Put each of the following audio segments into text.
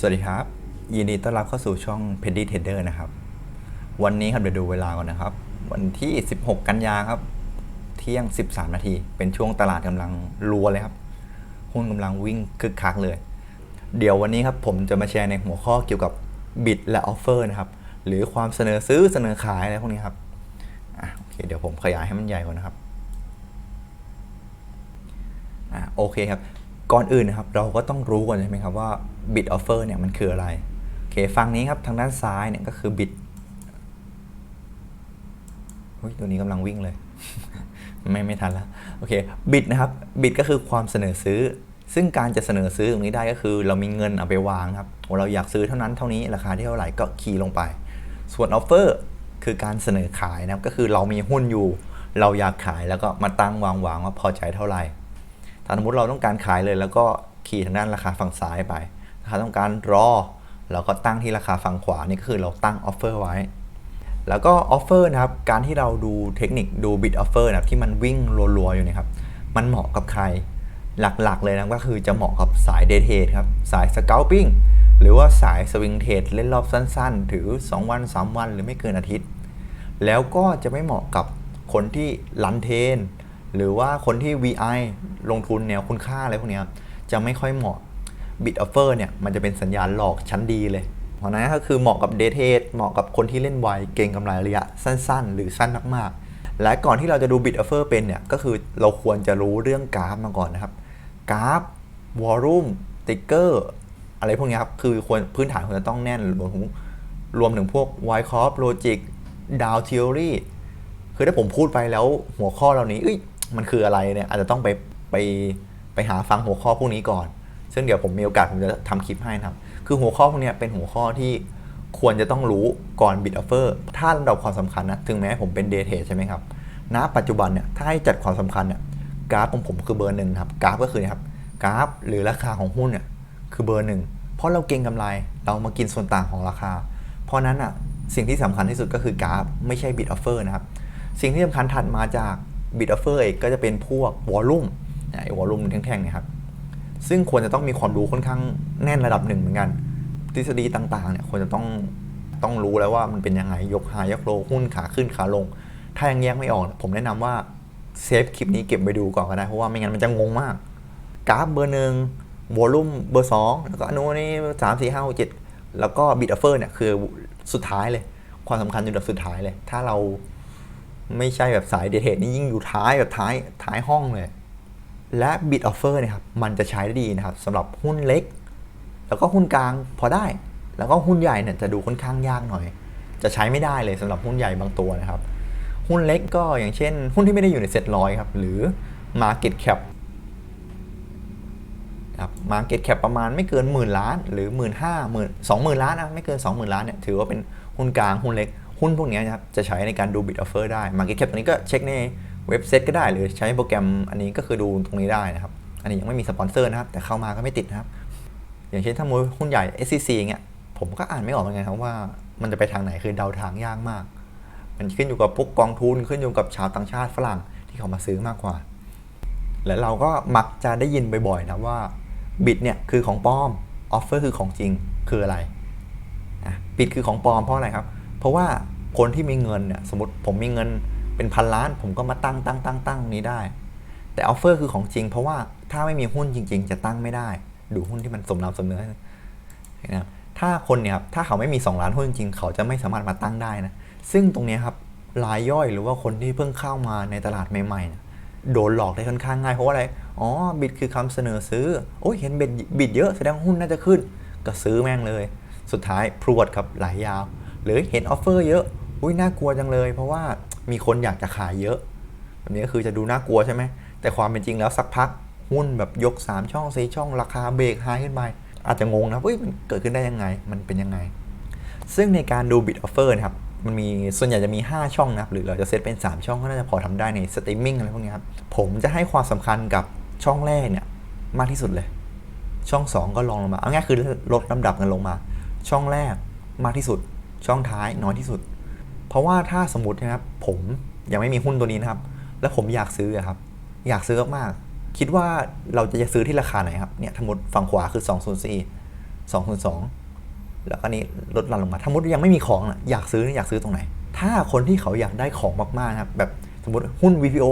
สวัสดีครับ ยินดีต้อนรับเข้าสู่ช่อง p e n d y Trader นะครับ วันนี้ครับเดี๋ยวดูเวลาก่อนนะครับ วันที่ 16 กันยาครับ เที่ยง 13 นาที เป็นช่วงตลาดกำลังรัวเลยครับ หุ้นกำลังวิ่งคึกคักเลย เดี๋ยววันนี้ครับผมจะมาแชร์ในหัวข้อเกี่ยวกับบิดและออฟเฟอร์นะครับ หรือความเสนอซื้อเสนอขายอะไรพวกนี้ครับอะโอเคเดี๋ยวผมขยายให้มันใหญ่ก่อนนะครับอะโอเคครับ ก่อนอื่นนะครับเราก็ต้องรู้ก่อนใช่ไหมครับว่า bid offer เนี่ยมันคืออะไรโอเคฝั่งนี้ครับทางด้านซ้ายเนี่ยก็คือ bid อุ๊ยตัวนี้กำลังวิ่งเลย ไม่ไม่ทันแล้วโอเค bid นะครับ bid ก็คือความเสนอซื้อ ซึ่งการจะเสนอซื้อตรงนี้ได้ก็คือ เรามีเงินเอาไปวางครับเราอยากซื้อเท่านั้นเท่านี้ราคาที่เท่าไหร่ก็คีย์ลงไป ส่วน offer คือการเสนอขายนะครับก็คือเรามีหุ้นอยู่ เราอยากขายแล้วก็มาตั้งวางวางว่าพอใจเท่าไหร่ ถ้าสมมติเราต้องการขายเลยแล้วก็ขี่ทางด้านราคาฝั่งซ้ายไปถ้าต้องการรอเราก็ตั้งที่ราคาฝั่งขวานี่ก็คือเราตั้งออฟเฟอร์ไว้ แล้วก็ออฟเฟอร์นะครับ การที่เราดูเทคนิคดูบิดออฟเฟอร์นะครับที่มันวิ่งรัวๆอยู่เนะครับ มันเหมาะกับใครหลักๆเลยนะก็คือจะเหมาะกับสายเดทเทดครับ สายส c า l ปิ้งหรือว่าสายสวิงเทดเล่นรอบสั้นๆ ถือ 2 วัน 3 วันหรือไม่เกินอาทิตย์ แล้วก็จะไม่เหมาะกับคนที่ลันเทน หรือว่าคนที่ VI ลงทุนแนวคุณค่าอะไรพวกนี้จะไม่ค่อยเหมาะ Bid Offer เนี่ยมันจะเป็นสัญญาณหลอกชั้นดีเลย เพราะนั้นก็คือเหมาะกับเดทเทดเหมาะกับคนที่เล่นไวเก่งกำไรระยะสั้นๆ หรือสั้นมากๆ และก่อนที่เราจะดู Bid Offer เป็นเนี่ยก็คือเราควรจะรู้เรื่องกราฟมาก่อนนะครับกราฟวอลลุ่มติ๊กเกอร์อะไรพวกนี้ครับคือควรพื้นฐานควรจะต้องแน่นรวมถึงรวมถึงพวก y c o r p Logic Dow Theory คือถ้าผมพูดไปแล้วหัวข้อเหล่านี้เอ้ย มันคืออะไรเนี่ยอาจจะต้องไปไปไปหาฟังหัวข้อพวกนี้ก่อน ซึ่งเดี๋ยวผมมีโอกาสผมจะทำคลิปให้นะครับ คือหัวข้อพวกนี้เป็นหัวข้อที่ควรจะต้องรู้ก่อน bid offer ถ้าลำดับความสำคัญนะถึงแม้ผมเป็น day trade ใช่ไหมครับณปัจจุบันเนี่ยถ้าให้จัดความสำคัญเนี่ยกราฟของผมคือเบอร์หนึ่งครับกราฟก็คือนะครับกราฟหรือราคาของหุ้นเนี่ยคือเบอร์หนึ่งเพราะเราเก็งกำไรเรามากินส่วนต่างของราคา เพราะนั้นอะสิ่งที่สำคัญที่สุดก็คือกราฟไม่ใช่ bid offer นะครับสิ่งที่สำคัญถัดมาจาก bid offer เอกก็จะเป็นพวกวอลลุ่มไอ้วอลลุ่มแท่งๆเนี่ยครับซึ่งควรจะต้องมีความรู้ค่อนข้างแน่นระดับหนึ่งเหมือนกัน ทฤษฎีต่างๆเนี่ยควรจะต้องต้องรู้แล้วว่ามันเป็นยังไงยกหายกโลหุ้นขาขึ้นขาลง ถ้ายังแยกไม่ออก ผมแนะนำว่าเซฟคลิปนี้เก็บไปดูก่อนก็ได้เพราะว่าไม่งั้นมันจะงงมาก กราฟเบอร์หนึ่งวอลลุ่มเบอร์สองแล้วก็อนนู้นนี่สามสี่ห้าหกเจ็ดแล้วก็บิดออฟเฟอร์เนี่ยคือสุดท้ายเลย ความสำคัญอยู่แบบสุดท้ายเลย ถ้าเรา ไม่ใช่แบบสายเดทเทนี่ยิ่งอยู่ท้ายแบบท้ายท้ายห้องเลย และ bid offer เนี่ยครับมันจะใช้ได้ดีนะครับสำหรับหุ้นเล็ก แล้วก็หุ้นกลางพอได้ แล้วก็หุ้นใหญ่เนี่ยจะดูค่อนข้างยากหน่อย จะใช้ไม่ได้เลยสำหรับหุ้นใหญ่บางตัวนะครับ หุ้นเล็กก็อย่างเช่น หุ้นที่ไม่ได้อยู่ในเซ็ตร้อยครับหรือ market cap ครับ market cap ประมาณไม่เกินหมื่นล้าน หรือหมื่นห้าหมื่นสองหมื่นล้านนะไม่เกินสองหมื่นล้านเนี่ยถือว่าเป็นหุ้นกลางหุ้นเล็ก หุ้นพวกนี้นะครับจะใช้ในการดู bid offer ได้ market cap ตัวนี้ก็เช็คในเว็บเซ็ตก็ได้ หรือใช้โปรแกรมอันนี้ก็คือดูตรงนี้ได้นะครับ อันนี้ยังไม่มีสปอนเซอร์นะครับ แต่เข้ามาก็ไม่ติดนะครับ อย่างเช่นถ้ามูหุ้นใหญ่ SCC อย่างเงี้ยผมก็อ่านไม่ออกเหมือนกันครับว่ามันจะไปทางไหนคือเดาทางยากมาก มันขึ้นอยู่กับพวกกองทุนขึ้นอยู่กับชาวต่างชาติฝรั่งที่เขามาซื้อมากกว่า และเราก็มักจะได้ยินบ่อยๆนะว่าบิดเนี่ยคือของปลอมออฟเฟอร์คือของจริงคืออะไรอะบิดคือของปลอมเพราะอะไรครับ ราะว่าคนที่มีเงินเนี่ยสมมติผมมีเงินเป็นพันล้าน ผมก็มาตั้งตั้งตั้งตั้งนี้ได้ แต่ออฟเฟอร์คือของจริง เพราะว่าถ้าไม่มีหุ้นจริง ๆ จะตั้งไม่ได้ ดูหุ้นที่มันสมน้ำสมเนื้อนะครับถ้าคนเนี่ยครับถ้าเขาไม่มี 2 ล้านหุ้นจริงเขาจะไม่สามารถมาตั้งได้นะซึ่งตรงนี้ครับรายย่อยหรือว่าคนที่เพิ่งเข้ามาในตลาดใหม่ๆนี่ยโดนหลอกได้ค่อนข้างง่ายเพราะว่าอะไร อ๋อ บิดคือคำเสนอซื้อ โอ้ยเห็นบิดบิดเยอะแสดงหุ้นน่าจะขึ้น ก็ซื้อแม่งเลย สุดท้ายพรวดครับไหลายาว หรือเห็นออฟเฟอร์เยอะ อุ้ยน่ากลัวจังเลย เพราะว่ามีคนอยากจะขายเยอะ แบบนี้ก็คือจะดูน่ากลัวใช่ไหม แต่ความเป็นจริงแล้วสักพักหุ้นแบบยก 3 ช่อง4ช่อง ราคาเบรกไฮขึ้นไปอาจจะงงนะเฮ้ยมันเกิดขึ้นได้ยังไง มันเป็นยังไง ซึ่งในการดู bid offer นะครับ มันมีส่วนใหญ่จะมี 5 ช่องนะครับ หรือเราจะเซตเป็น 3 ช่องก็น่าจะพอทำได้ในสตรีมมิ่งอะไรพวกนี้ครับ ผมจะให้ความสำคัญกับช่องแรกเนี่ยมากที่สุดเลย ช่อง 2 ก็ลองลงมา เอาง่ายคือลดลำดับกันลงมา ช่องแรกมากที่สุด ช่องท้ายน้อยที่สุด เพราะว่าถ้าสมมตินะครับ ผมยังไม่มีหุ้นตัวนี้นะครับ แล้วผมอยากซื้อครับ อยากซื้อมากๆคิดว่าเราจะจะซื้อที่ราคาไหนครับเนี่ยทั้งหมดฝั่งขวาคือ 204 2คูณ2แล้วก็นี่ลดหลั่นลงมาถ้ามุดยังไม่มีของนะอยากซื้ออยากซื้อตรงไหน ถ้าคนที่เขาอยากได้ของมากๆนะครับแบบสมมติหุ้น VPO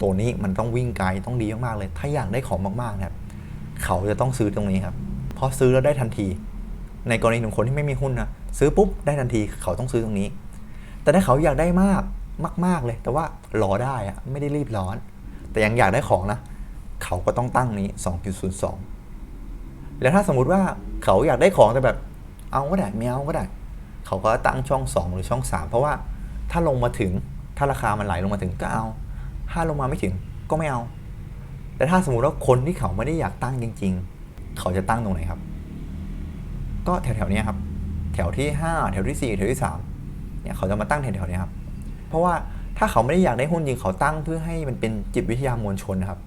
ตัวนี้มันต้องวิ่งไกลต้องดีมากๆเลย ถ้าอยากได้ของมากๆนะครับเขาจะต้องซื้อตรงนี้ครับเพราะซื้อแล้วได้ทันที ในกรณีของคนที่ไม่มีหุ้นนะ ซื้อปุ๊บได้ทันทีเขาต้องซื้อตรงนี้ แต่ถ้าเขาอยากได้มากมาก ๆเลย แต่ว่ารอได้อะไม่ได้รีบร้อน แต่ยังอยากได้ของนะ เขาก็ต้องตั้งนี้ 2.02 แล้วถ้าสมมุติว่าเขาอยากได้ของแต่แบบ เอาก็ได้ไม่เอาก็ได้ เขาก็ตั้งช่อง 2 หรือช่อง 3 เพราะว่าถ้าลงมาถึงถ้าราคามันไหลลงมาถึงก็เอา ถ้าลงมาไม่ถึงก็ไม่เอา แต่ถ้าสมมุติว่าคนที่เขาไม่ได้อยากตั้งจริง ๆ เขาจะตั้งตรงไหนครับ ก็แถวๆนี้ครับ แถวที่ 5 แถวที่ 4 แถวที่3เนี่ยเขาจะมาตั้งแถวๆเนี้ยครับเพราะว่าถ้าเขาไม่ได้อยากได้หุ้นจริงเขาตั้งเพื่อให้มันเป็นจิตวิทยามวลชนนะครับ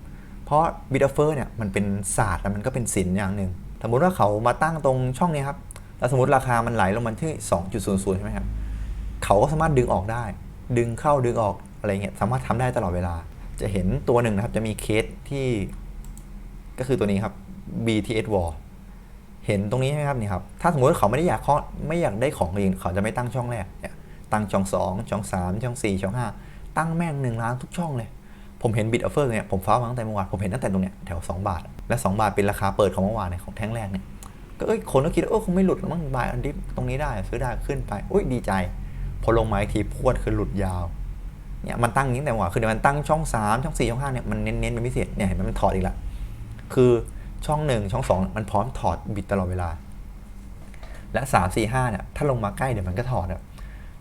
เพราะบิดเฟอร์เนี่ยมันเป็นศาสตร์แล้วมันก็เป็นศิลป์อย่างหนึ่งสมมุติว่าเขามาตั้งตรงช่องนี้ครับแล้วสมมติราคามันไหลลงมาที่ 2.00 ใช่ไหมครับเขาก็สามารถดึงออกได้ ดึงเข้าดึงออกอะไรเงี้ยสามารถทำได้ตลอดเวลา จะเห็นตัวหนึ่งนะครับจะมีเคสที่ก็คือตัวนี้ครับ BTS Wall เห็นตรงนี้ไหมครับนี่ครับ ถ้าสมมติเขาไม่ได้อยากเคาะไม่อยากได้ของจริงเขาจะไม่ตั้งช่องแรกเนี่ยตั้งช่องสองช่องสามช่องสี่ช่องห้าตั้งแม่งหนึ่งล้านทุกช่องเลย ผมเห็นบิตออฟเฟอร์เนี่ยผมฟ้ามาตั้งแต่เมื่อวานผมเห็นตั้งแต่ตรงเนี้ยแถว 2 บาท และ 2 บาทเป็นราคาเปิดของเมื่อวานเนี่ยของแท่งแรกเนี่ยก็เอ้ยคนก็คิดว่าเออคงไม่หลุดมั้งบายอันดิฟตรงนี้ได้ซื้อได้ขึ้นไปอุ้ยดีใจ พอลงมาอีกทีพรวดคือหลุดยาวเนี่ยมันตั้งอย่างนี้แต่ว่าคือเดี๋ยวมันตั้งช่อง 3 ช่อง 4 ช่อง5เนี่ยมันเน้นๆเป็นพิเศษเนี่ยเห็นไหมมันถอดอีกละคือ ช่อง 1 ช่อง 2 มันพร้อมถอดบิตตลอดเวลา และ 3 4 5เนี่ยถ้าลงมาใกล้เดี๋ยวมันก็ถอดอะ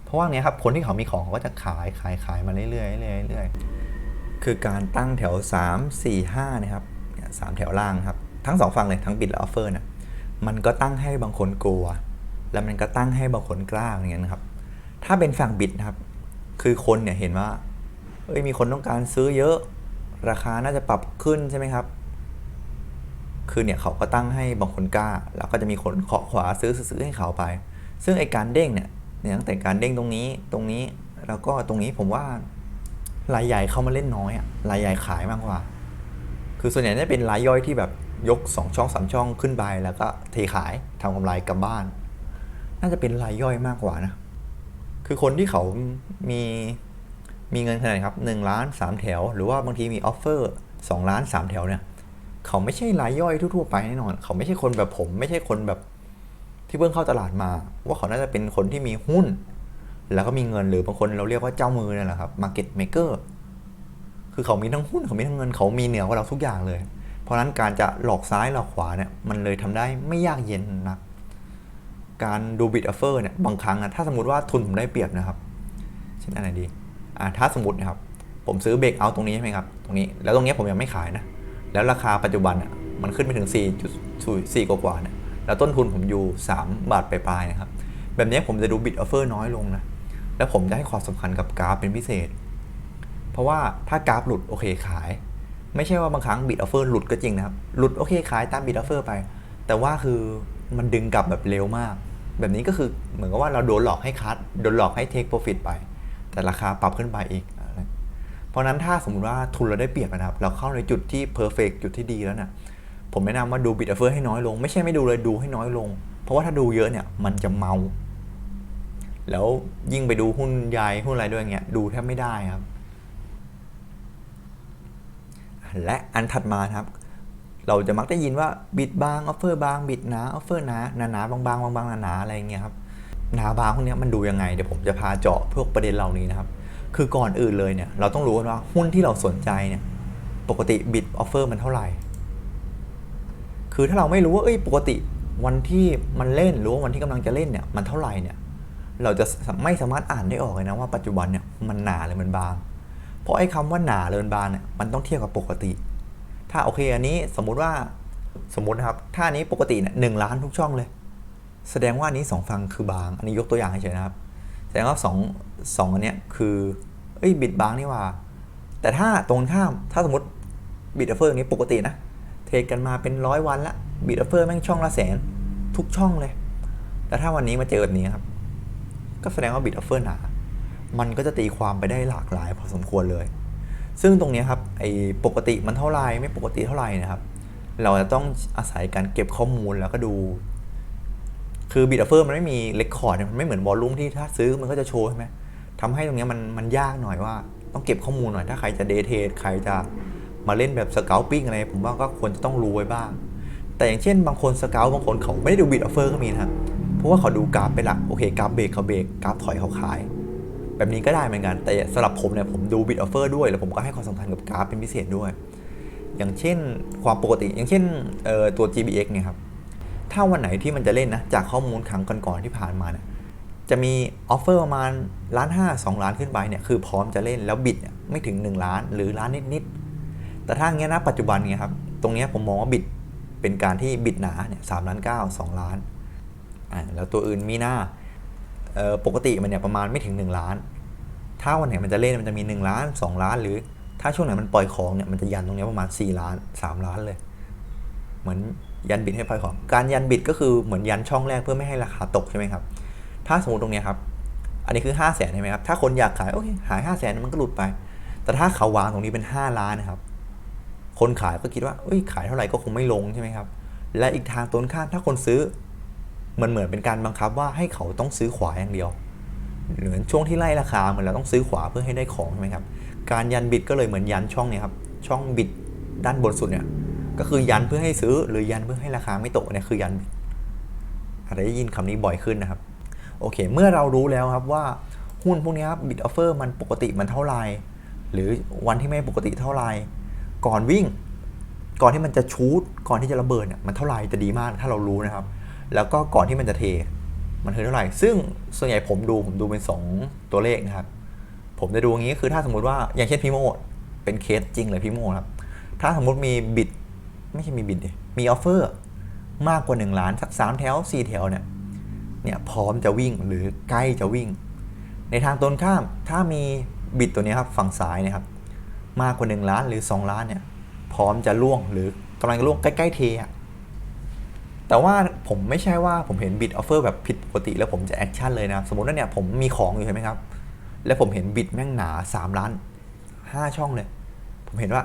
เพราะว่าเนี้ยครับคนที่เขามีของเขาก็จะขายขายขายมาเรื่อยๆเรื่อยๆเรื่อยๆคือการตั้งแถว 3 4 5นะครับสามแถวล่างครับ ทั้งสองฝั่งเลยทั้งบิดและออฟเฟอร์นะมันก็ตั้งให้บางคนกลัว แล้วมันก็ตั้งให้บางคนกล้าอย่างเงี้ยนะครับ ถ้าเป็นฝั่งบิดนะครับ คือคนเนี่ยเห็นว่าเอ้ยมีคนต้องการซื้อเยอะ ราคาน่าจะปรับขึ้นใช่ไหมครับ คือเนี่ยเขาก็ตั้งให้บางคนกล้า แล้วก็จะมีคนเคาะขวาซื้อซื้อให้เขาไป ซึ่งไอการเด้งเนี่ยเนี่ยตั้งแต่การเด้งตรงนี้ตรงนี้แล้วก็ตรงนี้ผมว่ารายใหญ่เข้ามาเล่นน้อยอะรายใหญ่ขายมากกว่า คือส่วนใหญ่จะเป็นรายย่อยที่แบบยก 2 ช่อง 3 ช่องขึ้นไปแล้วก็เทขายทำกำไรกลับบ้าน น่าจะเป็นรายย่อยมากกว่านะ คือคนที่เขามีมีเงินขนาดครับ1ล้าน 3 แถว หรือว่าบางทีมีออฟเฟอร์2ล้าน 3 แถวเนี่ย เขาไม่ใช่รายย่อยทั่วๆไปแน่นอน เขาไม่ใช่คนแบบผม ไม่ใช่คนแบบที่เพิ่งเข้าตลาดมา ว่าเขาน่าจะเป็นคนที่มีหุ้น แล้วก็มีเงินหรือบางคนเราเรียกว่าเจ้ามือนั่นแหละครับ market maker คือเขามีทั้งหุ้นเขามีทั้งเงินเขามีเหนือกว่าเราทุกอย่างเลย เพราะนั้นการจะหลอกซ้ายหลอกขวาเนี่ยมันเลยทำได้ไม่ยากเย็นนักการดูบิดออฟเฟอร์เนี่ยบางครั้งนะถ้าสมมติว่าทุนผมได้เปรียบนะครับเช่นอะไรดีอ่าถ้าสมมตินะครับผมซื้อเบรกเอาตรงนี้ใช่ไหมครับตรงนี้แล้วตรงนี้ผมยังไม่ขายนะ แล้วราคาปัจจุบันมันขึ้นไปถึง4.4กว่าๆเนี่ยแล้วต้นทุนผมอยู่ 3 บาทปลายๆนะครับ แบบนี้ผมจะดูบิดออฟเฟอร์น้อยลงนะ แล้วผมจะให้ความสำคัญกับกราฟเป็นพิเศษ เพราะว่าถ้ากราฟหลุดโอเคขาย ไม่ใช่ว่าบางครั้งบิดออฟเฟอร์หลุดก็จริงนะครับ หลุดโอเคขายตามบิดออฟเฟอร์ไป แต่ว่าคือมันดึงกลับแบบเร็วมาก แบบนี้ก็คือเหมือนกับว่าเราโดนหลอกให้คัด โดนหลอกให้เทคโปรฟิตไป แต่ราคาปรับขึ้นไปอีก เพราะนั้นถ้าสมมติว่าทุนเราได้เปรียบนะครับ เราเข้าในจุดที่เพอร์เฟกจุดที่ดีแล้วนะผมแนะนำว่าดูบิดออฟเฟอร์ให้น้อยลง ไม่ใช่ไม่ดูเลยดูให้น้อยลง เพราะว่าถ้าดูเยอะเนี่ยมันจะเมา แล้วยิ่งไปดูหุ้นใหญ่หุ้นอะไรด้วยเงี้ยดูแทบไม่ได้ครับ และอันถัดมาครับ เราจะมักได้ยินว่าบิดบางออฟเฟอร์บางบิดหนาออฟเฟอร์หนาหนาหนาบางบางบางบางหนาหนาอะไรเงี้ยครับหนาบางพวกนี้มันดูยังไงเดี๋ยวผมจะพาเจาะพวกประเด็นเหล่านี้นะครับ คือก่อนอื่นเลยเนี่ยเราต้องรู้กันว่าหุ้นที่เราสนใจเนี่ยปกติบิดออฟเฟอร์มันเท่าไหร่ คือถ้าเราไม่รู้ว่าเอ้ยปกติวันที่มันเล่นหรือว่าวันที่กำลังจะเล่นเนี่ยมันเท่าไหร่เนี่ยเราจะไม่สามารถอ่านได้ออกเลยนะว่าปัจจุบันเนี่ยมันหนาหรือมันบาง เพราะไอ้คำว่าหนาหรือมันบางเนี่ยมันต้องเทียบกับปกติ ถ้าโอเคอันนี้สมมุติว่าสมมตินะครับถ้าอันนี้ปกติเนี่ยหนึ่งล้านทุกช่องเลย แสดงว่าอันนี้สองฝั่งคือบาง อันนี้ยกตัวอย่างให้เฉยนะครับ แสดงว่าสองสองอันเนี้ยคือเอ้ยบิดบางนี่ว่า แต่ถ้าตรงข้ามถ้าสมมติบิดออฟเฟอร์อย่างนี้ปกตินะเทรดกันมาเป็นร้อยวันละบิดออฟเฟอร์แม่งช่องละแสนทุกช่องเลย แต่ถ้าวันนี้มาเจอแบบนี้ครับ ก็แสดงว่าบิดออฟเฟอร์หนามันก็จะตีความไปได้หลากหลายพอสมควรเลย ซึ่งตรงนี้ครับไอ้ปกติมันเท่าไรไม่ปกติเท่าไหร่นะครับ เราจะต้องอาศัยการเก็บข้อมูลแล้วก็ดู คือบิดออฟเฟอร์มันไม่มีเรคคอร์ดมันไม่เหมือนวอลลุ่มที่ถ้าซื้อมันก็จะโชว์ใช่ไหมทำให้ตรงนี้มันมันยากหน่อยว่า ต้องเก็บข้อมูลหน่อย ถ้าใครจะเดทเทรดใครจะมาเล่นแบบสเกลปิ้งอะไร ผมว่าก็ควรจะต้องรู้ไว้บ้าง แต่อย่างเช่นบางคนสเกลบางคนเขาไม่ได้ดูบิดออฟเฟอร์ก็มีนะครับเพราะว่าเขาดูกราฟเป็นหลักโอเคกราฟเบรกเขาเบรกกราฟถอยเขาขาย แบบนี้ก็ได้เหมือนกันแต่สำหรับผมเนี่ยผมดูบิดออฟเฟอร์ด้วยแล้วผมก็ให้ความสำคัญกับกราฟเป็นพิเศษด้วย อย่างเช่นความปกติ อย่างเช่นตัว GBX เนี่ยครับ ถ้าวันไหนที่มันจะเล่นนะ จากข้อมูลครั้งก่อนๆที่ผ่านมาเนี่ยจะมีออฟเฟอร์ประมาณล้านห้าสองล้านขึ้นไปเนี่ยคือพร้อมจะเล่นแล้วบิดเนี่ยไม่ถึง 1 ล้านหรือล้านนิดๆแต่ถ้าอย่างเงี้ยนะปัจจุบันเนี่ยครับตรงเนี้ยผมมองว่าบิดเป็นการที่บิดหนาเนี่ยสามล้านเก้าสองล้านอ่าแล้วตัวอื่นมีหน้าเอ่อปกติมันเนี่ยประมาณไม่ถึง 1 ล้าน ถ้าวันไหนมันจะเล่นมันจะมี 1 ล้าน 2 ล้าน หรือถ้าช่วงไหนมันปล่อยของเนี่ยมันจะยันตรงเนี้ยประมาณ 4 ล้าน 3 ล้านเลย เหมือน ยันบิดให้ปล่อยของ การยันบิดก็คือเหมือนยันช่องแรกเพื่อไม่ให้ราคาตกใช่ไหมครับ ถ้าสมมติตรงนี้ครับ อันนี้คือ5 0 0แสนใช่ไหมครับ ถ้าคนอยากขายโอเคขาย5 0 0แสนมันก็หลุดไป แต่ถ้าเขาวางตรงนี้เป็น 5 ล้านนะครับ คนขายก็คิดว่าเอ้ยขายเท่าไหร่ก็คงไม่ลงใช่ไหมครับ และอีกทางตรงข้ามถ้าคนซื้อมันเหมือนเป็นการบังคับว่าให้เขาต้องซื้อขวาอย่างเดียว เหมือนช่วงที่ไล่ราคาเหมือนเราต้องซื้อขวาเพื่อให้ได้ของใช่ไหมครับ การยันบิดก็เลยเหมือนยันช่องเนี่ยครับ ช่องบิดด้านบนสุดเนี่ย ก็คือยันเพื่อให้ซื้อ หรือยันเพื่อให้ราคาไม่ตกเนี่ยคือยันอาจจะได้ยินคำนี้บ่อยขึ้นนะครับ โอเค เมื่อเรารู้แล้วครับว่าหุ้นพวกนี้ครับบิดออฟเฟอร์มันปกติมันเท่าไหร่หรือวันที่ไม่ปกติเท่าไหร่ก่อนวิ่ง ก่อนที่มันจะชูดก่อนที่จะระเบิดเนี่ยมันเท่าไหร่จะดีมากถ้าเรารู้นะครับ แล้วก็ก่อนที่มันจะเท มันคือเท่าไหร่ ซึ่งส่วนใหญ่ผมดูผมดูเป็น 2 ตัวเลขนะครับ ผมจะดูอย่างนี้คือถ้าสมมุติว่าอย่างเช่นพีโมดเป็นเคสจริงเลยพีโมครับถ้าสมมติมีบิด ไม่ใช่มีบิดดิมีออฟเฟอร์มากกว่า 1 ล้านสัก 3 แถว 4 แถวเนี่ยเนี่ยพร้อมจะวิ่งหรือใกล้จะวิ่ง ในทางตรงข้ามถ้ามีบิดตัวนี้ครับฝั่งซ้ายนะครับมากกว่า 1 ล้านหรือ 2 ล้านเนี่ยพร้อมจะล่วงหรือกำลังล่วงใกล้ๆเทอะแต่ว่าผมไม่ใช่ว่าผมเห็นบิดออฟเฟอร์แบบผิดปกติแล้วผมจะแอคชั่นเลยนะสมมติว่าเนี่ยผมมีของอยู่ใช่ไหมครับ แล้วผมเห็นบิดแม่งหนา 3 ล้าน 5 ช่องเลย ผมเห็นว่า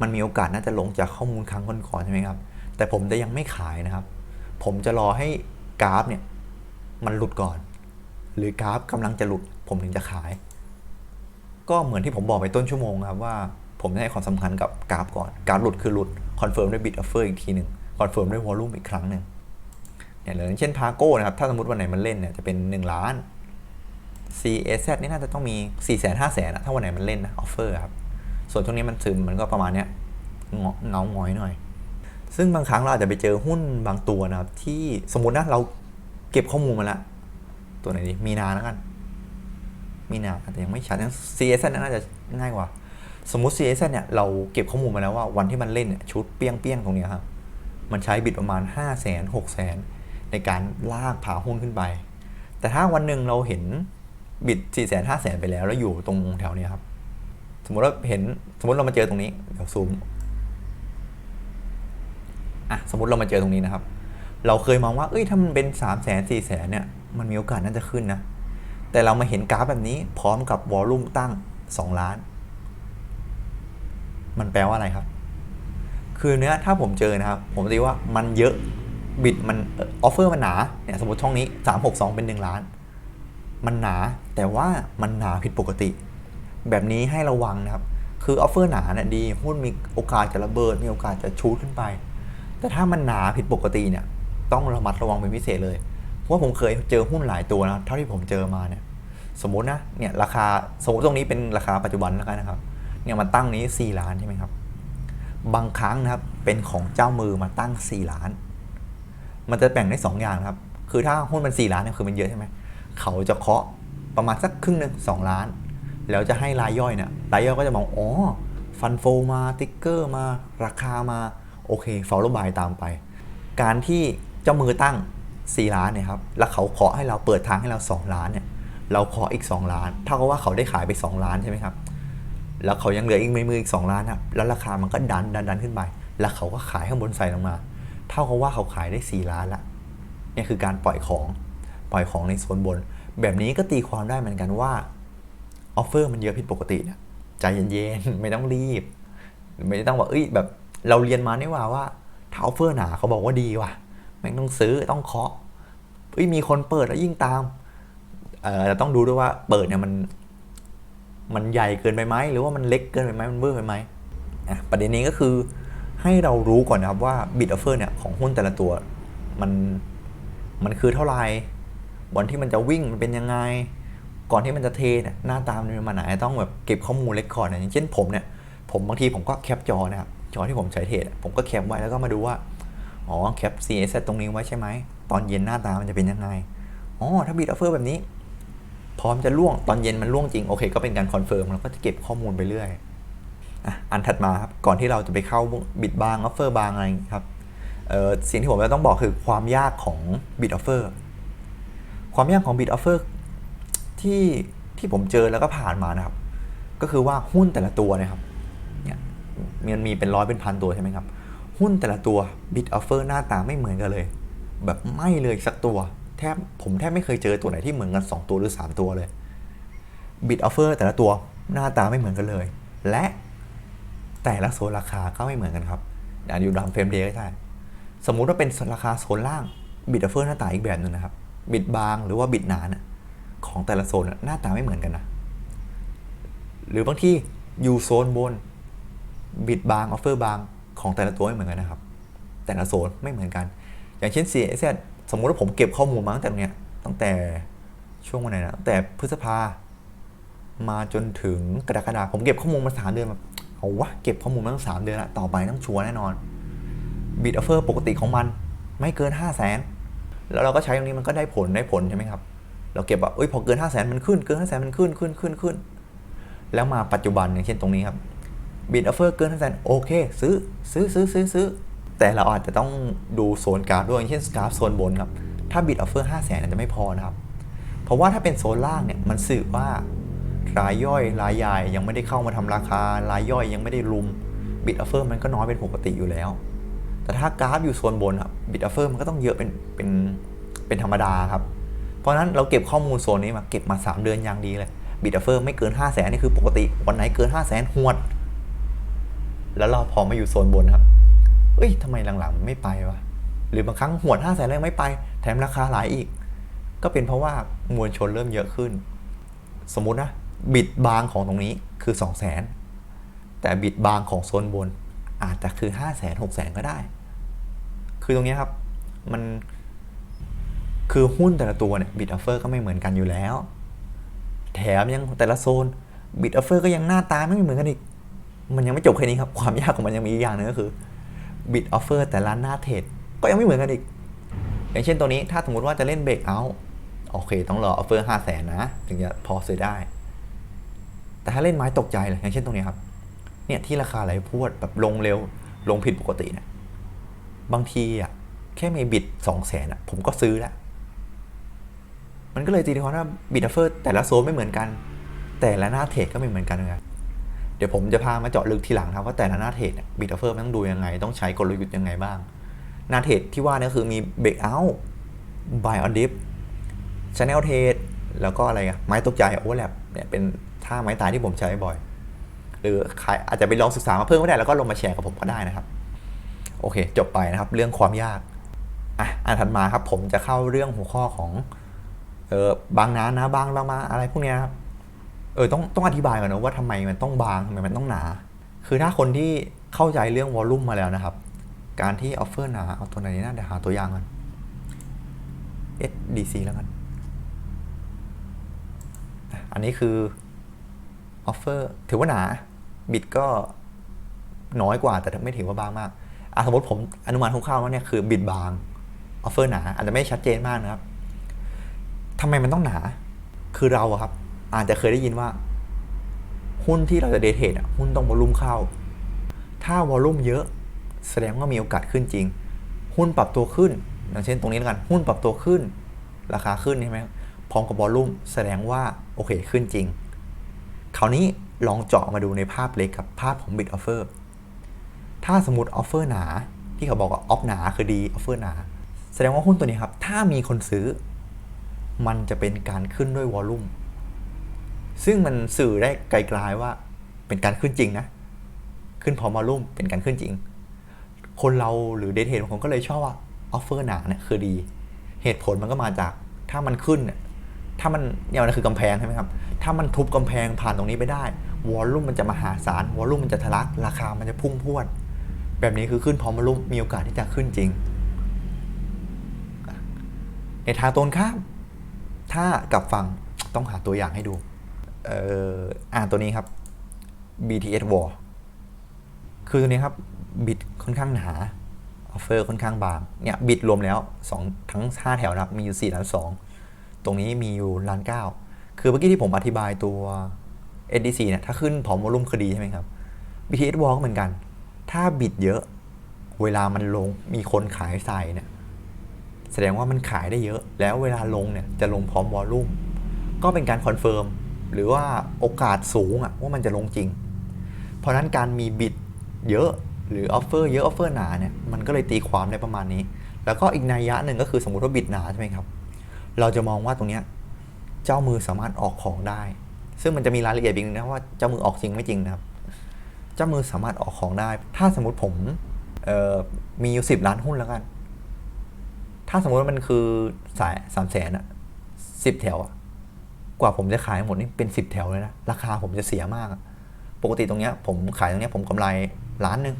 มันมีโอกาสน่าจะลงจากข้อมูลครั้งก่อนๆใช่ไหมครับ แต่ผมจะยังไม่ขายนะครับ ผมจะรอให้กราฟเนี่ยมันหลุดก่อน หรือกราฟกำลังจะหลุด ผมถึงจะขาย ก็เหมือนที่ผมบอกไปต้นชั่วโมงครับว่าผมจะให้ความสำคัญกับกราฟก่อน กราฟหลุดคือหลุดคอนเฟิร์มด้วยบิดออฟเฟอร์อีกทีหนึ่งคอนเฟิร์มด้วยวอลลุ่มอีกครั้งหนึ่งอย่างเช่นพาโก้นะครับ ถ้าสมมติวันไหนมันเล่นเนี่ยจะเป็น 1 ล้าน CAZ นี่น่าจะต้องมี 4 5 0 0 0 0 0นะถ้าวันไหนมันเล่นนะออฟเฟอร์ครับ ส่วนช่วงนี้มันซึมมันก็ประมาณเนี้ยเงาเงาหงอยหน่อย ซึ่งบางครั้งเราอาจจะไปเจอหุ้นบางตัวนะครับ ที่สมมตินะเราเก็บข้อมูลมาแล้วตัวไหนดีมีนาแล้วกัน มีนาอาจจะยังไม่ชัดนะ CSZ น่าจะง่ายกว่า สมมติ CSZ เนี่ยเราเก็บข้อมูลมาแล้วว่าวันที่มันเล่นเนี่ยชุดเปี้ยงเปี้ยงๆตรงนี้ครับมันใช้บิดประมาณ 5 0 0 0 0 0 6 0 0 0 0ในการลากผาหุ้นขึ้นไป แต่ถ้าวันหนึ่งเราเห็นบิด4 0 0 0 0 0 5 0 0 0 0ไปแล้วแล้วอยู่ตรงแถวเนี้ยครับ สมมติว่าเห็นสมมติเรามาเจอตรงนี้เดี๋ยวซูมอะสมมติเรามาเจอตรงนี้นะครับ เราเคยมองว่าเอ้ยถ้ามันเป็น3 0 0 0 0 0 4 0 0 0 0เนี่ยมันมีโอกาสน่าจะขึ้นนะแต่เรามาเห็นกราฟแบบนี้พร้อมกับวอลลุ่มตั้ง 2 ล้าน มันแปลว่าอะไรครับ คือเนื้อถ้าผมเจอนะครับ ผมจะว่ามันเยอะบิดมันออฟเฟอร์มันหนาเนี่ยสมมติช่องนี้ 362 เป็น 1 ล้าน มันหนาแต่ว่ามันหนาผิดปกติ แบบนี้ให้ระวังนะครับ คือออฟเฟอร์หนาเนี่ยดีหุ้นมีโอกาสจะระเบิด มีโอกาสจะชูดขึ้นไป แต่ถ้ามันหนาผิดปกติเนี่ย ต้องระมัดระวังเป็นพิเศษเลย เพราะผมเคยเจอหุ้นหลายตัวนะเท่าที่ผมเจอมาเนี่ย สมมตินะ เนี่ยราคาสมมติตรงนี้เป็นราคาปัจจุบันแล้วกันนะครับ เนี่ยมันตั้งนี้ 4 ล้านใช่ไหมครับ บางครั้งนะครับ เป็นของเจ้ามือมาตั้ง 4 ล้าน มันจะแบ่งได้ 2 อย่างครับ คือถ้าหุ้นมัน 4 ล้านเนี่ยคือมันเยอะใช่ไหม เขาจะเคาะประมาณสักครึ่งหนึ่ง2ล้าน แล้วจะให้รายย่อยเนี่ยรายย่อยก็จะมองอ๋อฟันโฟมาติ๊กเกอร์มาราคามาโอเคฟอลโลบายตามไป การที่เจ้ามือตั้ง 4 ล้านเนี่ยครับแล้วเขาเคาะให้เราเปิดทางให้เรา 2 ล้านเนี่ยเราเคาะอีก 2 ล้านเท่ากับว่าเขาได้ขายไป 2 ล้านใช่ไหมครับแล้วเขายังเหลืออีกมืออีก 2 ล้านครับแล้วราคามันก็ดันดันดันขึ้นไป แล้วเขาก็ขายข้างบนใส่ลงมา เท่ากับว่าเขาขายได้ 4 ล้านละนี่คือการปล่อยของปล่อยของในโซนบน แบบนี้ก็ตีความได้เหมือนกันว่า ออฟเฟอร์มันเยอะผิดปกติเนี่ยใจเย็นๆไม่ต้องรีบ ไม่ต้องว่าเอ้ยแบบเราเรียนมาเนี่หว่าว่าถ้าออฟเฟอร์หนาเขาบอกว่าดีว่ะแม่งต้องซื้อต้องเคาะเอ้ยมีคนเปิดแล้วยิ่งตามเอ่อต้องดูด้วยว่าเปิดเนี่ยมัน มันใหญ่เกินไปไหมหรือว่ามันเล็กเกินไปไหมมันเบอร์ไปไหมอะประเด็นนี้ก็คือให้เรารู้ก่อนนะครับว่าบิดออฟเฟอร์เนี่ยของหุ้นแต่ละตัวมันมันคือเท่าไหร่วันที่มันจะวิ่งมันเป็นยังไง ก่อนที่มันจะเทเนี่ยหน้าตามันเป็นมาไหนต้องแบบเก็บข้อมูลเรคคอร์ดเนี่ยอย่างเช่นผมเนี่ยผมบางทีผมก็แคปจอนะครับจอที่ผมใช้เทรดผมก็แคปไว้แล้วก็มาดูว่าอ๋อแคป CSS ตรงนี้ไว้ใช่ไหมตอนเย็นหน้าตามันจะเป็นยังไงอ๋อถ้าบิดออฟเฟอร์แบบนี้ พร้อมจะล่วงตอนเย็นมันล่วงจริงโอเค ก็เป็นการคอนเฟิร์มเราก็จะเก็บข้อมูลไปเรื่อยอันถัดมาครับก่อนที่เราจะไปเข้าบิดบางออฟเฟอร์บางอะไรอย่างงี้ครับสิ่งที่ผมจะต้องบอกคือความยากของบิดออฟเฟอร์ความยากของบิดออฟเฟอร์ ที่ที่ผมเจอแล้วก็ผ่านมานะครับ ก็คือว่าหุ้นแต่ละตัวนะครับเนี่ยมันมีเป็นร้อยเป็นพันตัวใช่ไหมครับ หุ้นแต่ละตัวบิดออฟเฟอร์หน้าตาไม่เหมือนกันเลย แบบไม่เลยสักตัวแทบผมแทบไม่เคยเจอตัวไหนที่เหมือนกัน 2 ตัวหรือ 3 ตัวเลยบิดออฟเฟอร์แต่ละตัวหน้าตาไม่เหมือนกันเลย และแต่ละโซนราคาก็ไม่เหมือนกันครับอ่านอยู่ดามเฟรมเดย์ก็ได้สมมุติว่าเป็นราคาโซนล่างบิดออฟเฟอร์หน้าตาอีกแบบหนึ่งนะครับบิดบางหรือว่าบิดหนาน่ะ ของแต่ละโซนน่ะหน้าตาไม่เหมือนกันนะ หรือบางที่อยู่โซนบน บิดบางออฟเฟอร์บางของแต่ละตัวไม่เหมือนกันนะครับ แต่ละโซนไม่เหมือนกัน อย่างเช่น CSZ สมมุติว่าผมเก็บข้อมูลมาตั้งแต่เนี้ยตั้งแต่ช่วงวันไหนนะตั้งแต่พฤษภา มาจนถึงกรกฎาคมผมเก็บข้อมูลมาสามเดือนแบบเอาวะเก็บข้อมูลมาตั้งสามเดือนละต่อไปต้องชัวร์แน่นอนบิดออฟเฟอร์ปกติของมันไม่เกิน 5 0 0แสนแล้วเราก็ใช้ตรงนี้มันก็ได้ผลได้ผลใช่ไหมครับ เราเก็บแบบเอ้ยพอเกิน5 0 0แสนมันขึ้นเกิน5 0 0แสนมันขึ้นขึ้นขึ้นขึ้นแล้วมาปัจจุบันอย่างเช่นตรงนี้ครับบิดออฟเฟอร์เกิน5 0 0แสนโอเค ซื้อซื้อซื้อซื้อซื้อแต่เราอาจจะต้องดูโซนกราฟด้วยอย่างเช่นกราฟโซนบนครับถ้าบิดออฟเฟอร์5 0 0แสนอาจจะไม่พอนะครับ เพราะว่าถ้าเป็นโซนล่างเนี่ยมันสื่อว่ารายย่อยรายใหญ่ยังไม่ได้เข้ามาทำราคารายย่อยยังไม่ได้รุมบิดออฟเฟอร์มันก็น้อยเป็นปกติอยู่แล้ว แต่ถ้ากราฟอยู่โซนบนครับบิดออฟเฟอร์มันก็ต้องเยอะเป็นเป็นเป็นธรรมดาครับเราะนั้นเราเก็บข้อมูลโซนนี้มาเก็บมา 3 เดือนอย่างดีเลยบิดออฟเฟอร์ไม่เกิน 5 0 0แสนนี่คือปกติ วันไหนเกิน 5 0 0แสนหวด แล้วเราพอมาอยู่โซนบนครับ เอ้ยทำไมหลังๆไม่ไปวะ หรือบางครั้งหวด 5 0 0แสนแล้วไม่ไป แถมราคาหลายอีก ก็เป็นเพราะว่ามวลชนเริ่มเยอะขึ้น สมมุตินะ บิดบางของตรงนี้คือ 2 0 0แสนแต่บิดบางของโซนบนอาจจะคือ 5 0 0แสน6 0แสนก็ได้ คือตรงนี้ครับ มัน คือหุ้นแต่ละตัวเนี่ยบิดออฟเฟอร์ก็ไม่เหมือนกันอยู่แล้ว แถมยังแต่ละโซนบิดออฟเฟอร์ก็ยังหน้าตาไม่เหมือนกันอีก มันยังไม่จบแค่นี้ครับ ความยากของมันยังมีอีกอย่างหนึงก็คือบิดออฟเฟอร์แต่ละหน้าเทรดก็ยังไม่เหมือนกันอีก อย่างเช่นตัวนี้ถ้าสมมติว่าจะเล่นเบรกเอาท์โอเค ต้องรอออฟเฟอร์ห้าแสนนะ ถึงจะพอซื้อได้ แต่ถ้าเล่นไม้ตกใจเลยอย่างเช่นตรงนี้ครับ เนี่ยที่ราคาไหลพวดแบบลงเร็วลงผิดปกติเนี่ยบางทีอะแค่มีบิดสองแสนอะผมก็ซื้อแล้ว มันก็เลยตีความว่าบิดออฟเฟอร์แต่ละโซนไม่เหมือนกัน แต่ละหน้าเทรดก็ไม่เหมือนกันเลยเดี๋ยวผมจะพามาเจาะลึกทีหลังครับว่าแต่ละหน้าเทรดบิดออฟเฟอร์มันต้องดูยังไง ต้องใช้กลยุทธ์ยังไงบ้าง หน้าเทรดที่ว่านี่คือมีเบรกเอาท์บายออนดิฟชแนลเทรดแล้วก็อะไรอะไม้ตกใจโอเวอร์แลปเนี่ยเป็นท่าไม้ตายที่ผมใช้บ่อย หรือใครอาจจะไปลองศึกษามาเพิ่มก็ได้แล้วก็ลงมาแชร์กับผมก็ได้นะครับ โอเค จบไปนะครับ เรื่องความยากอะอันถัดมาครับผมจะเข้าเรื่องหัวข้อของ เออบางนานะบางบามาอะไรพวกเนี้ยครับเออต้องต้องอธิบายก่อนนะว่าทำไมมันต้องบางทำไมมันต้องหนา คือถ้าคนที่เข้าใจเรื่องวอลลุ่มมาแล้วนะครับ การที่ออฟเฟอร์หนาเอาตัวไหนน่าเดี๋ยวหาตัวอย่างกัน SDC แล้วกัน อันนี้คือออฟเฟอร์ถือว่าหนาบิดก็น้อยกว่าแต่ไม่ถือว่าบางมากอะสมมติผมอนุมานคร่าวๆว่าเนี่ยคือบิดบางออฟเฟอร์หนาอาจจะไม่ชัดเจนมากนะครับ ทำไมมันต้องหนา คือเราอะครับ อาจจะเคยได้ยินว่า หุ้นที่เราจะเดทเทรดอะหุ้นต้องวอลลุ่มเข้า ถ้าวอลลุ่มเยอะ แสดงว่ามีโอกาสขึ้นจริง หุ้นปรับตัวขึ้น อย่างเช่นตรงนี้แล้วกัน หุ้นปรับตัวขึ้น ราคาขึ้นใช่ไหมพร้อมกับวอลลุ่มแสดงว่าโอเคขึ้นจริง คราวนี้ลองเจาะมาดูในภาพเล็กกับภาพของบิดออฟเฟอร์ ถ้าสมมติออฟเฟอร์หนา ที่เขาบอกว่าออฟหนาคือดีออฟเฟอร์หนา แสดงว่าหุ้นตัวนี้ครับ ถ้ามีคนซื้อ มันจะเป็นการขึ้นด้วยวอลลุ่ม ซึ่งมันสื่อได้ไกลๆว่าเป็นการขึ้นจริงนะ ขึ้นพร้อมวอลลุ่มเป็นการขึ้นจริง คนเราหรือเดทเทรดบางคนก็เลยชอบว่าออฟเฟอร์หนาเนี่ยคือดี เหตุผลมันก็มาจากถ้ามันขึ้นเนี่ยถ้ามันอย่างนั้นคือกำแพงใช่ไหมครับ ถ้ามันทุบกำแพงผ่านตรงนี้ไปได้ วอลลุ่มมันจะมหาศาล วอลลุ่มมันจะทะลัก ราคามันจะพุ่งพรวด แบบนี้คือขึ้นพร้อมวอลลุ่มมีโอกาสที่จะขึ้นจริง ในทางตรงข้าม ถ้ากลับฟังต้องหาตัวอย่างให้ดู เอ่ออ่านตัวนี้ครับ BTS Wall คือตัวนี้ครับบิดค่อนข้างหนาออฟเฟอร์ค่อนข้างบาง เนี่ยบิดรวมแล้ว2ทั้ง 5 แถวนะครับ มีอยู่ 4 ล้าน 2 ตรงนี้มีอยู่ล้าน 9 คือเมื่อกี้ที่ผมอธิบายตัว SDC เนี่ย ถ้าขึ้นพร้อมวอลุ่มคดีใช่ไหมครับ BTS Wall ก็เหมือนกัน ถ้าบิดเยอะ เวลามันลง มีคนขายใส่เนี่ย แสดงว่ามันขายได้เยอะ แล้วเวลาลงเนี่ยจะลงพร้อมวอลลุ่มก็เป็นการคอนเฟิร์มหรือว่าโอกาสสูงอะว่ามันจะลงจริง เพราะนั้นการมีบิดเยอะหรือออฟเฟอร์เยอะออฟเฟอร์หนาเนี่ยมันก็เลยตีความได้ประมาณนี้ แล้วก็อีกนัยยะหนึ่งก็คือสมมติว่าบิดหนาใช่ไหมครับ เราจะมองว่าตรงเนี้ยเจ้ามือสามารถออกของได้ ซึ่งมันจะมีรายละเอียดอีกนึงนะว่าเจ้ามือออกจริงไม่จริงนะครับ เจ้ามือสามารถออกของได้ ถ้าสมมติผมมีอยู่สิบล้านหุ้นแล้วกัน ถ้าสมมติว่ามันคือสายสามแสนอะสิบแถวอะกว่าผมจะขายหมดนี่เป็นสิบแถวเลยนะ ราคาผมจะเสียมากปกติตรงเนี้ยผมขายตรงเนี้ยผมกำไรล้านหนึ่ง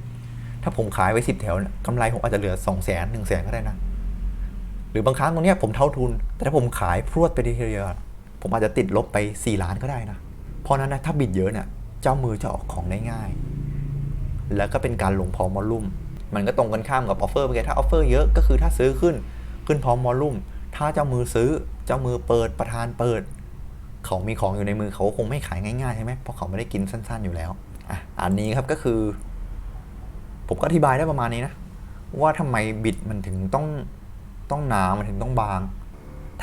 ถ้าผมขายไว้สิบแถวเนี่ยกำไรผมอาจจะเหลือสองแสนหนึ่งแสนก็ได้นะ หรือบางครั้งตรงเนี้ยผมเท่าทุน แต่ถ้าผมขายพรวดไปทีเดียวผมอาจจะติดลบไป4ล้านก็ได้นะเพราะนั้นนะถ้าบิดเยอะเนี่ยเจ้ามือจะออกของได้ง่าย แล้วก็เป็นการลงพอมอลลุ่มมันก็ตรงกันข้ามกับออฟเฟอร์เมื่อกี้ถ้าออฟเฟอร์เยอะก็คือถ้าซื้อขึ้น ขึ้นพร้อมวอลลุ่ม ถ้าเจ้ามือซื้อเจ้ามือเปิดประธานเปิด เขามีของอยู่ในมือเขาคงไม่ขายง่ายๆใช่ไหมเพราะเขาไม่ได้กินสั้น ๆอยู่แล้วอะอันนี้ครับก็คือ ผมก็อธิบายได้ประมาณนี้นะ ว่าทำไมบิดมันถึงต้องต้องหนามันถึงต้องบาง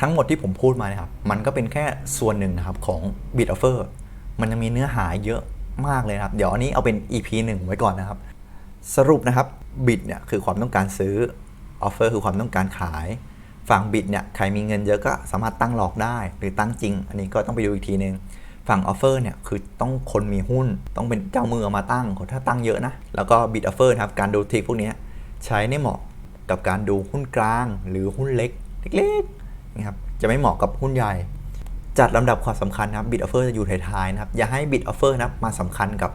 ทั้งหมดที่ผมพูดมานี่ยครับ มันก็เป็นแค่ส่วนหนึ่งนะครับของ Bid Offer มันยังมีเนื้อหาเยอะมากเลยนะครับ เดี๋ยวอันนี้เอาเป็น EP 1 ไว้ก่อนนะครับ สรุปนะครับ Bid เนี่ยคือความต้องการซื้อ Offer คือความต้องการขาย ฝั่ง Bid เนี่ยใครมีเงินเยอะก็สามารถตั้งหลอกได้ หรือตั้งจริง อันนี้ก็ต้องไปดูอีกทีนึงฝั่ง Offer เนี่ยคือต้องคนมีหุ้นต้องเป็นเจ้ามือมาตั้งถ้าตั้งเยอะนะ แล้วก็ Bid Offer นะครับการดูทริคพวกนี้ใช้ในเหมาะกับการดูหุ้นกลางหรือหุ้นเล็กเล็กๆนะครับจะไม่เหมาะกับหุ้นใหญ่ จัดลำดับความสำคัญนะครับ Bid Offer จะอยู่ท้ายๆนะครับอย่าให้ Bid Offer นะครับมาสำคัญกับ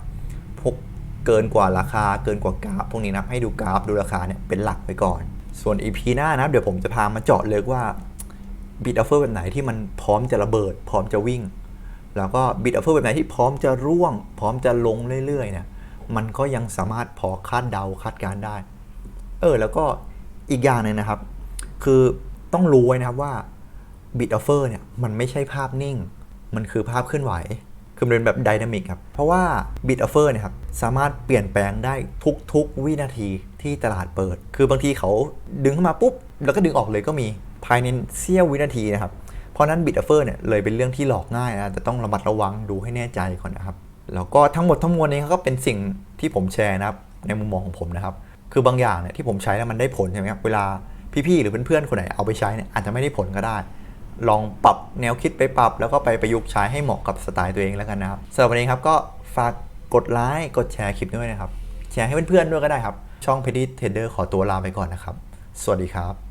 พวกเกินกว่าราคาเกินกว่ากราฟพวกนี้นะให้ดูกราฟดูราคาเนี่ยเป็นหลักไปก่อน ส่วน EP หน้านะเดี๋ยวผมจะพามาเจาะเลยว่า Bid Offer แบบไหนที่มันพร้อมจะระเบิด พร้อมจะวิ่ง แล้วก็ Bid Offer แบบไหนที่พร้อมจะร่วง พร้อมจะลงเรื่อยๆเนี่ยมันก็ยังสามารถพอคาดเดาคาดการได้ เออ แล้วก็อีกอย่างหนึงนะครับ คือต้องรู้ไว้นะครับว่า Bid Offer เนี่ยมันไม่ใช่ภาพนิ่ง มันคือภาพเคลื่อนไหวคือมันเป็นแบบไดนามิกครับ เพราะว่า Bid Offer เนี่ยครับสามารถเปลี่ยนแปลงได้ทุกๆวินาที ที่ตลาดเปิด คือบางทีเขาดึงเข้ามาปุ๊บ แล้วก็ดึงออกเลยก็มีภายในเสี้ยววินาทีนะครับ เพราะนั้น Bid Offer เนี่ยเลยเป็นเรื่องที่หลอกง่ายนะแต่ต้องระมัดระวังดูให้แน่ใจก่อนนะครับ แล้วก็ทั้งหมดทั้งมวลนี้ก็เป็นสิ่งที่ผมแชร์นะครับในมุมมองของผมนะครับ คือบางอย่างเนี่ยที่ผมใช้แล้วมันได้ผลใช่ไหมครับเวลาพี่ๆหรือเพื่อนๆคนไหนเอาไปใช้เนี่ยอาจจะไม่ได้ผลก็ได้ ลองปรับแนวคิดไปปรับ แล้วก็ไปประยุกต์ใช้ให้เหมาะกับสไตล์ตัวเองแล้วกันนะครับสำหรับวันนี้ครับก็ฝากกดไลค์กดแชร์คลิปด้วยนะครับแชร์ให้เพื่อนๆด้วยก็ได้ครับ ช่อง Petty Trader ขอตัวลาไปก่อนนะครับ สวัสดีครับ